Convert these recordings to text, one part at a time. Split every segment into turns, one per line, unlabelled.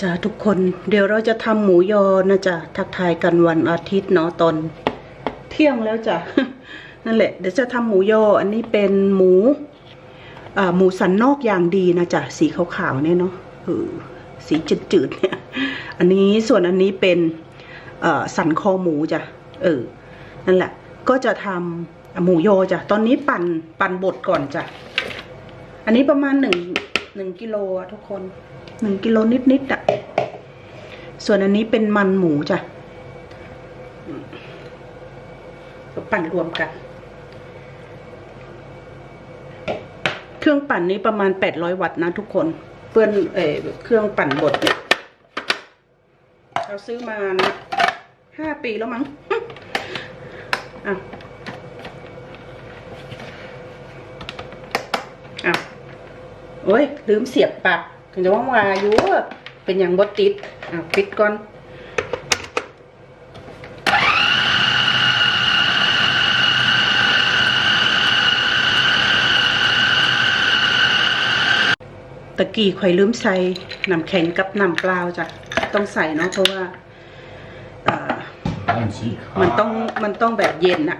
จ้าทุกคนเดี๋ยวเราจะทำหมูยอนะจ๊ะทักทายกันวันอาทิตย์เนาะตอนเที่ยงแล้วจ้ะนั่นแหละเดี๋ยวจะทำหมูยออันนี้เป็นหมูอ่าหมูสันนอกอย่างดีนะจ๊ะสีขาวๆเนี่ยเนาะเออสีจืดๆเนี่ยอันนี้ส่วนอันนี้เป็นสันคอหมูจ้ะเออนั่นแหละ ก็จะทำหมูยอจ้ะตอนนี้ปั่นปั่นบดก่อนจ้ะอันนี้ประมาณหนึ่งหนึ่งกิโลอะทุกคน หนึ่งกิโลนิดๆอะส่วนอันนี้เป็นมันหมูจ้ะก็ปั่นรวมกัน เครื่องปั่นนี้ประมาณแปดร้อยวัตต์นะทุกคน เพื่อนเออเครื่องปั่นบดเนี่ยเราซื้อมาห้าปีแล้วมั้งอะอะโอ้ยลืมเสียบปาก ถึงจะว่างวาอยู่เป็นอย่างบดติดอะปิดก่อนตะกี้ข่อยลืมใส่น้ำแข็งกับน้ำเปล่าจ้ะต้องใส่เนาะเพราะว่าอ่า
มันสีขาว
มันต้องมันต้องแบบเย็นอะ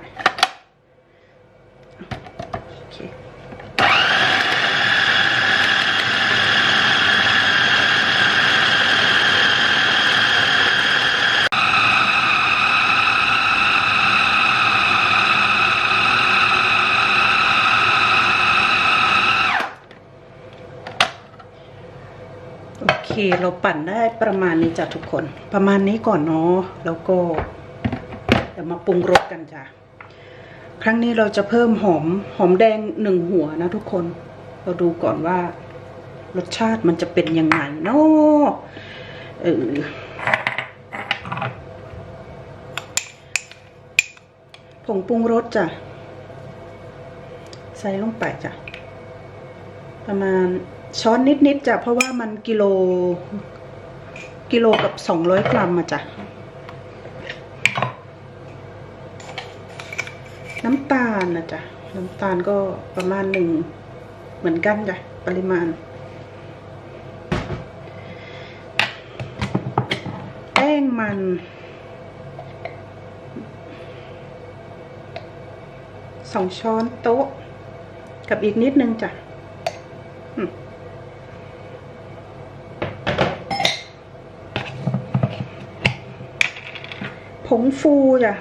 เราปั่นได้ประมาณนี้จ้ะทุกคน ประมาณนี้ก่อนเนาะแล้วก็เดี๋ยวมาปรุงรสกันจ้ะครั้งนี้เราจะเพิ่มหอมหอมแดงหนึ่งหัวนะทุกคน เราดูก่อนว่ารสชาติมันจะเป็นยังไงเนาะเออผงปรุงรสจ้ะ ใส่ลงไปจ้ะ ประมาณ ช้อนนิดๆจ้ะเพราะว่ามันกิโล กิโลกับสองร้อยกรัมอะจ้ะน้ำตาลนะจ๊ะน้ำตาลก็ประมาณหนึ่งเหมือนกันจ้ะปริมาณแป้งมันสองช้อนโต๊ะ กับอีกนิดนึงจ้ะอืมผ งฟูจ้ะ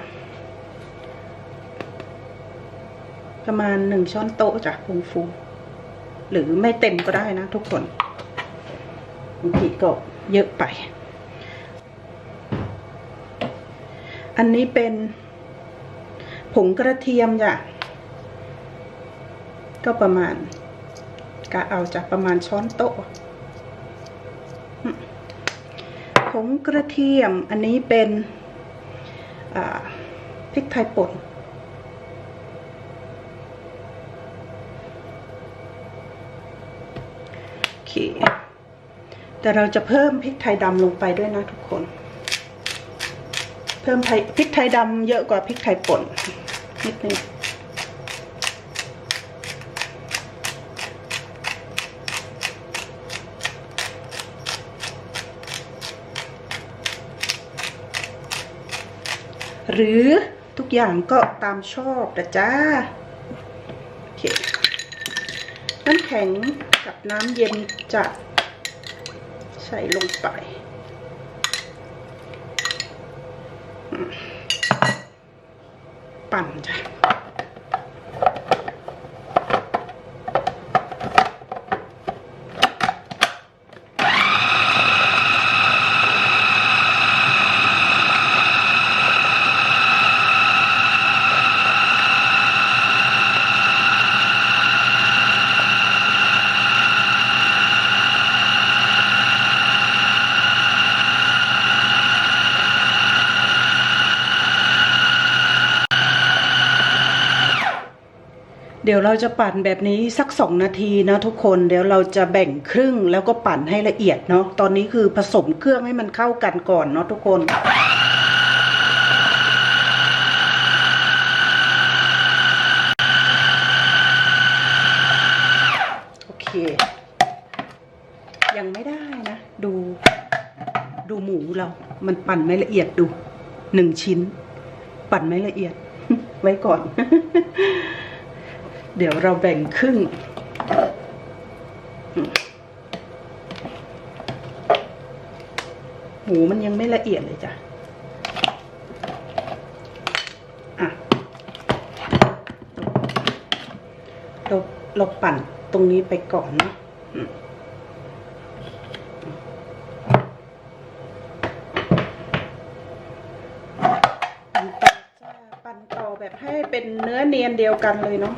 ประมาณหนึ่งช้อนโต๊ะจ้ะผงฟู หรือไม่เต็มก็ได้นะทุกคนบางทีก็เยอะไป อันนี้เป็นผงกระเทียมจ้ะ ก็ประมาณกะเอาจาก ประมาณช้อนโต๊ะผงกระเทียมอันนี้เป็น พริกไทยป่นโอเคแต่เราจะเพิ่มพริกไทยดำลงไปด้วยนะทุกคน เพิ่มพริกไทยดำเยอะกว่าพริกไทยป่นนิดนึง หรือทุกอย่างก็ตามชอบนะจ้าโอเคน้ำแข็งกับน้ำเย็นจะใส่ลงไปปั่นจ้ะ ดี๋ยวเราจะปั่นแบบนี้สักสองนาทีนะทุกคนเดี๋ยวเราจะแบ่งครึ่งแล้วก็ปั่นให้ละเอียดเนาะตอนนี้คือผสมเครื่องให้มันเข้ากันก่อนเนาะทุกคนโอเค ยังไม่ได้นะ ดู ดูหมูเรา มันปั่นไม่ละเอียดดูหนึ่งชิ้น ปั่นไม่ละเอียด ไว้ก่อน เดี๋ยวเราแบ่งครึ่ง หมูมันยังไม่ละเอียดเลยจ้ะอะเราเราปั่นตรงนี้ไปก่อนเนาะปั่นต่อแบบให้เป็นเนื้อเนียนเดียวกันเลยเนาะ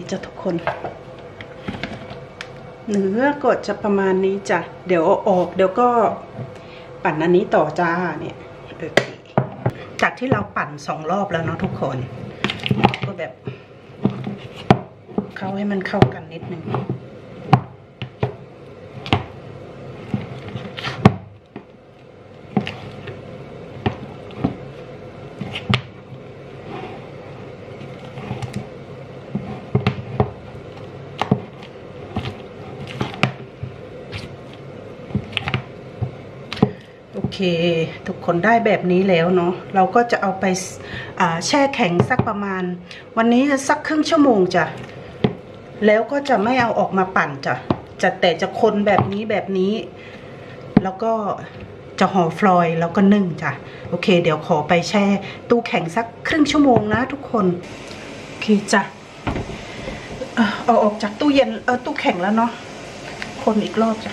คจ้ะทุกคน เนื้อก็จะประมาณนี้จ้ะ เดี๋ยวออกเดี๋ยวก็ปั่นอันนี้ต่อจ้าเนี่ยจากที่เราปั่นสองรอบแล้วเนาะทุกคนก็แบบ เข้าให้มันเข้ากันนิดนึง เค ทุกคนได้แบบนี้แล้วเนาะเราก็จะเอาไปแช่แข็งสักประมาณ วันนี้สักครึ่งชั่วโมงจ้ะแล้วก็จะไม่เอาออกมาปั่นจ้ะจะแต่จะคนแบบนี้แบบนี้ แล้วก็จะห่อฟลอยแล้วก็นึ่งจ้ะโอเค เดี๋ยวขอไปแช่ตู้แข็งสักครึ่งชั่วโมงนะทุกคนโอเคจ้ะเอ่อเอาออกจากตู้เย็นเออตู้แข็งแล้วเนาะคนอีกรอบจ้ะ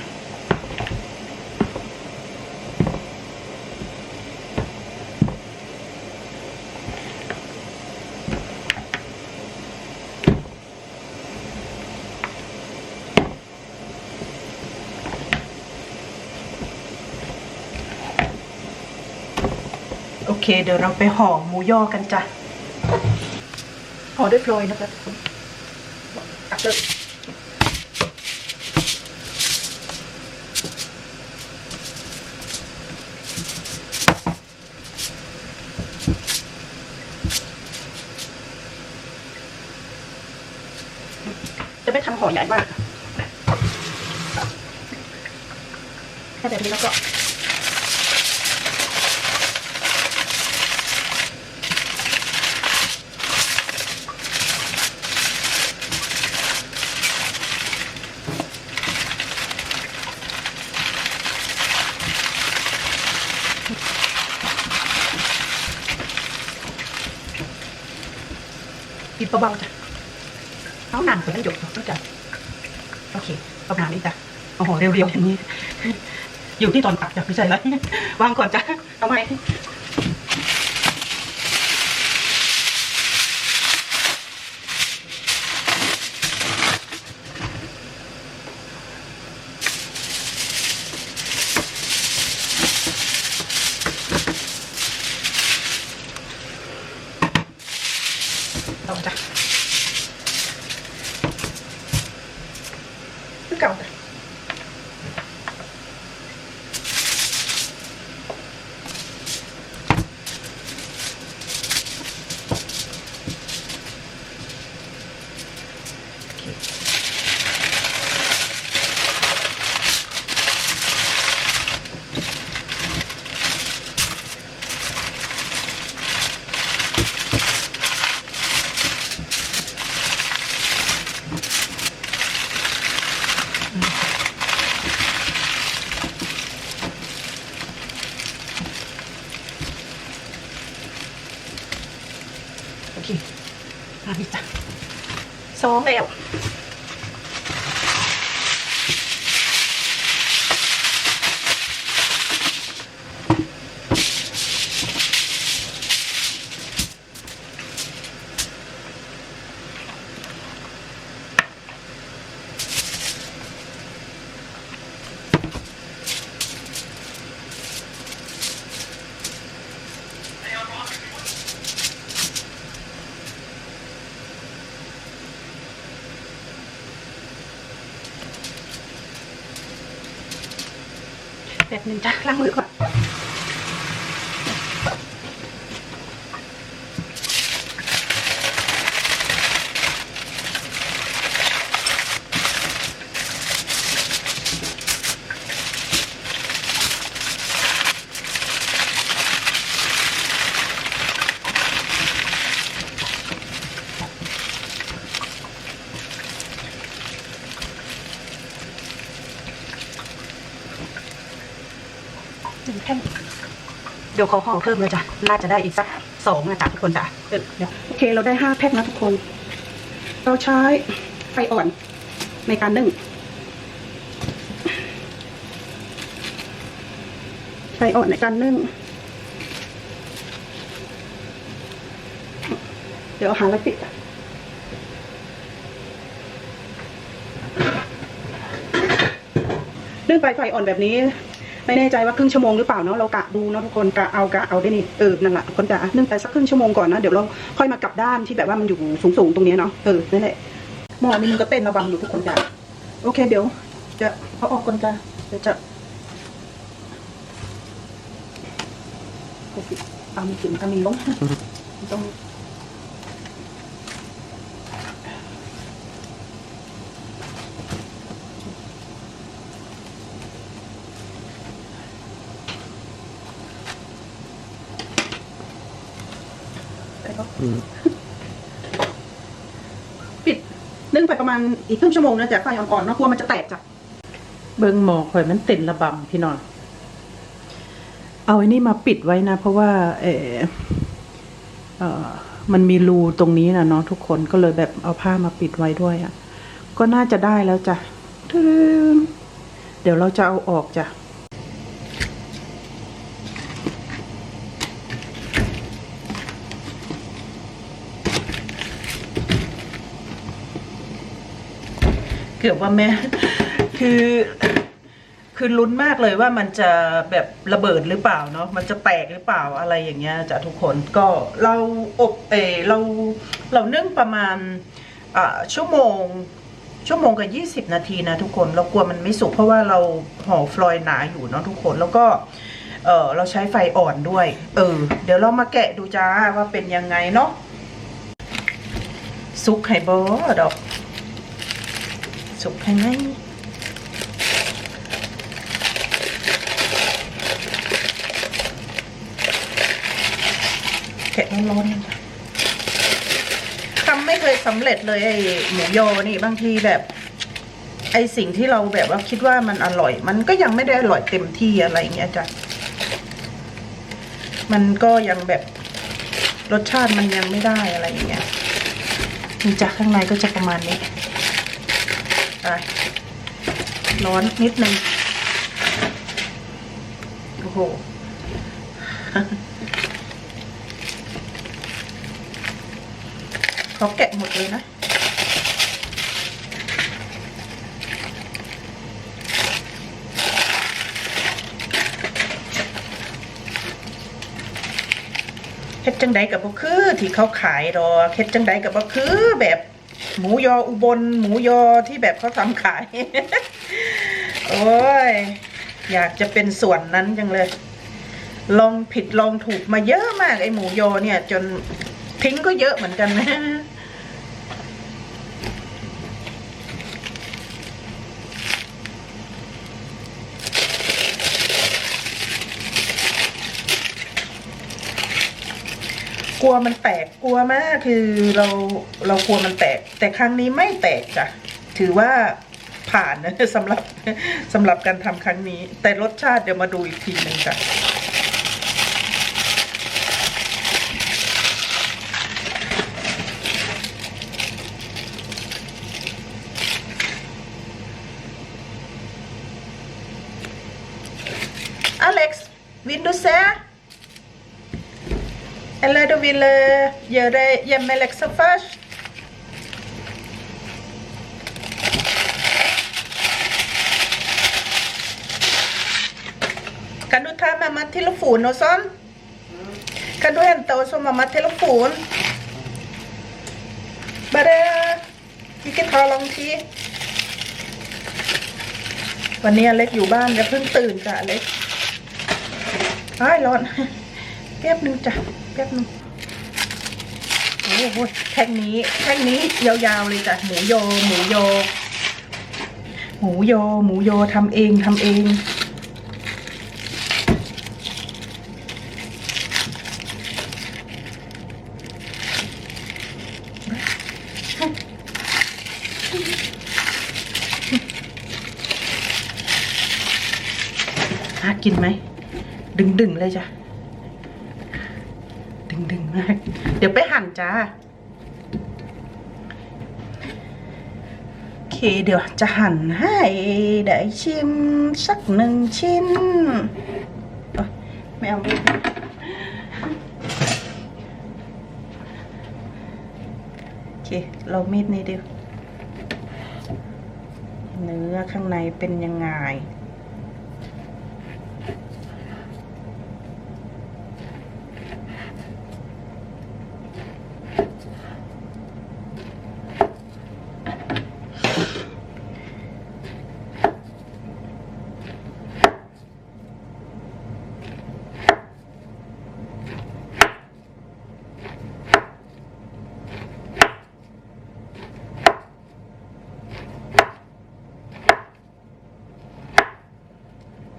เค เดี๋ยวเราไปห่อหมูย่อกันจ้ะห่อด้วยฟลอยนะคะตักเลยจะไม่ทำห่อใหญ่มากแค่แบบนี้แล้วก็ ปิดเบาๆจ้ะเอาหนังไปแล้วหยดเนาะจ้ะโอเคประมาณนี้จ้ะโอ้โหเร็วๆอย่างนี้ อยู่ที่ตอนตักจ้ะไม่ใช่แล้ววางก่อนจ้ะทำไม มา
ป๊บหนึ่งจ้ะล้างมือก่อน หนึ่งแท่งเดี๋ยวขอห่อเพิ่มเลยจ้ะน่าจะได้อีกสักสองนะจ๊ะทุกคนจ้ะเดี๋ยวโอเคเราได้ห้าแพ็คนะทุกคน เราใช้ไฟอ่อนในการนึ่งไฟอ่อนในการนึ่ง เดี๋ยวหาอะไรปิดนึ่งไฟไฟอ่อนแบบนี้ ไม่แน่ใจว่าครึ่งชั่วโมงหรือเปล่าเนาะเรากะดูเนาะทุกคนกะเอากะเอาได้นี่เออนั่นแหละคนกะนึ่งไปสักครึ่งชั่วโมงก่อนนะเดี๋ยวเราค่อยมากลับด้านที่แบบว่ามันอยู่สูงๆตรงนี้เนาะเออนั่นแหละหมอนี้มันก็เต้นระวังอยู่ทุกคนจ้ะโอเคเดี๋ยว จะเอาออกก่อนจ้ะเดี๋ยวจะเอามีถึงเอามีลงต้อง ก็ปิดนึ่งไปประมาณอีกครึ่งชั่วโมงนะจ๊ะไฟอ่อนๆเนาะกลัวมันจะแตกจ้ะ
เบิ้งหมอข่อยมันเต็นระบำพี่น้องเอาไอ้นี่มาปิดไว้นะ เพราะว่า เออเออมันมีรูตรงนี้นะเนาะทุกคนก็เลยแบบเอาผ้ามาปิดไว้ด้วยอะ่ะ ก็น่าจะได้แล้วจ้ะทึ่งเดี๋ยวเราจะเอาออกจ้ะ เกือบว่าแม่คือคือลุ้นมากเลยว่ามันจะแบบระเบิดหรือเปล่าเนาะมันจะแตกหรือเปล่าอะไรอย่างเงี้ยจ้ะทุกคนก็เราอบเออเราเรานึ่งประมาณอ่าชั่วโมงชั่วโมงกับยี่สิบนาทีนะทุกคนเรากลัวมันไม่สุกเพราะว่าเราห่อฟลอยหนาอยู่เนาะทุกคนแล้วก็เออเราใช้ไฟอ่อนด้วย เออ เดี๋ยวเรามาแกะดูจ้าว่าเป็นยังไงเนาะสุกไข่บอดอก สุกให้ไหมแกะร้อนๆทำไม่เคยสำเร็จเลยไอ้หมูยอนี่บางทีแบบ ไอ้สิ่งที่เราแบบว่าคิดว่ามันอร่อย มันก็ยังไม่ได้อร่อยเต็มที่อะไรเงี้ยจ้ะมันก็ยังแบบรสชาติมันยังไม่ได้อะไรเงี้ยนี่จ้ะข้างในก็จะประมาณนี้ ไปร้อนนิดนึง โอ้โห เขาแกะหมดเลยนะเฮ็ดจังใดกับบ่คือ ที่เขาขายดอกเฮ็ดจังใดกับบ่คือแบบ หมูยออุบล หมูยอที่แบบเขาทำขาย โอ้ย อยากจะเป็นส่วนนั้นจังเลย ลองผิดลองถูกมาเยอะมากไอหมูยอเนี่ย จนทิ้งก็เยอะเหมือนกันนะ ก ลัวมันแตกกลัวมากคือเราเรากลัวมันแตก แต่ครั้งนี้ไม่แตกจ้ะถือว่าผ่านนะสำหรับสำหรับการทำครั้งนี้ แต่รสชาติเดี๋ยวมาดูอีกทีหนึ่งจ้ะอเล็กซ์วินดูเซ่ Eller du vill eh, göra hemmeläxa först? Kan du ta mamma telefon och sånt? Kan du hämta oss och mamma telefon? Bara, vilket tar lång tid วันนี้อเล็กอยู่บ้านจะเพิ่งตื่นจ้ะอเล็กอ้ายร้อนแป๊บหนึงจ้ะ แป๊บนึงโอ้โหแท่งนี้แท่งนี้ยาวๆเลยจ้ะหมูโย หมูโย หมูโย หมูโยทำเองทำเองน่ากินไหม ดึงๆเลยจ้ะ ดึงดึงๆมาก เดี๋ยวไปหั่น จ้าโอเคเดี๋ยวจะหั่นให้ได้ชิมสักหนึ่งชิ้นไม่เอาไม่เอาโอเค เรามีดนี้ดิเนื้อข้างในเป็นยังไง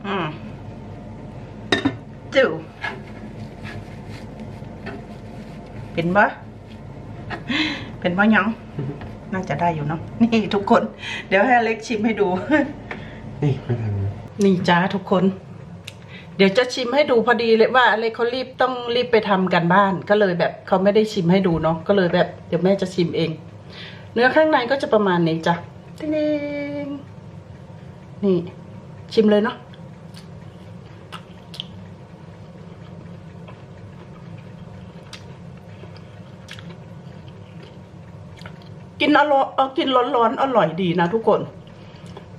อืมจู เป็นปะเป็นปะยังน่าจะได้อยู่เนาะนี่ทุกคน เดี๋ยวให้อเล็กชิมให้ดู
นี่ไม่ทัน
นี่จ้าทุกคน เดี๋ยวจะชิมให้ดูพอดีเลยว่าอะไรเขารีบต้องรีบไปทำกันบ้าน ก็เลยแบบเขาไม่ได้ชิมให้ดูเนาะก็เลยแบบ เดี๋ยวแม่จะชิมเอง เนื้อข้างในก็จะประมาณนี้จ้ะติ๊งๆนี่ชิมเลยเนาะ กินอร่อยเออกินร้อนๆอร่อยดีนะทุกคน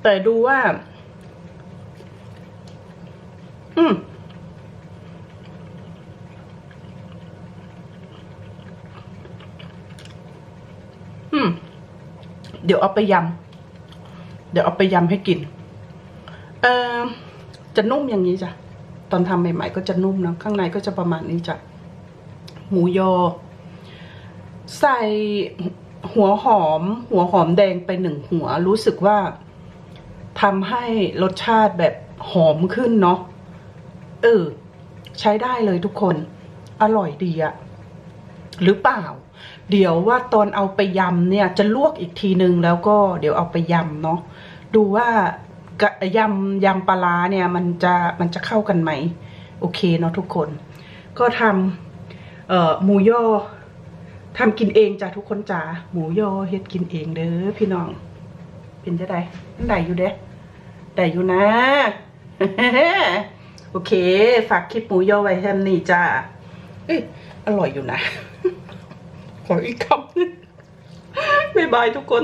แต่ดูว่า อืมอืม เดี๋ยวเอาไปยำเดี๋ยวเอาไปยำให้กิน เออจะนุ่มอย่างนี้จ้ะตอนทำใหม่ ๆ ก็จะนุ่มนะข้างในก็จะประมาณนี้จ้ะหมูยอ ใส่ หัวหอม หัวหอมแดงไปหนึ่งหัว รู้สึกว่าทำให้รสชาติแบบหอมขึ้นเนาะเออ ใช้ได้เลยทุกคน อร่อยดีอะหรือเปล่า เดี๋ยวว่าตอนเอาไปยำเนี่ย จะลวกอีกทีนึงแล้วก็เดี๋ยวเอาไปยำเนาะดูว่ายำยำปลาร้าเนี่ย มันจะมันจะเข้ากันไหม โอเคเนาะทุกคน ก็ทำเอ่อหมูย่อ ทำกินเองจ้ะทุกคนจ้าหมูยอเฮ็ดกินเองเด้อพี่น้อง เป็นจะได้มันได้อยู่เด้ได้อยู่นะ โอเค ฝากคลิปหมูยอไว้แฮมนี่จ้าเอ้ยอร่อยอยู่นะ ขออีกคำหนึงบ๊ายบายทุกคน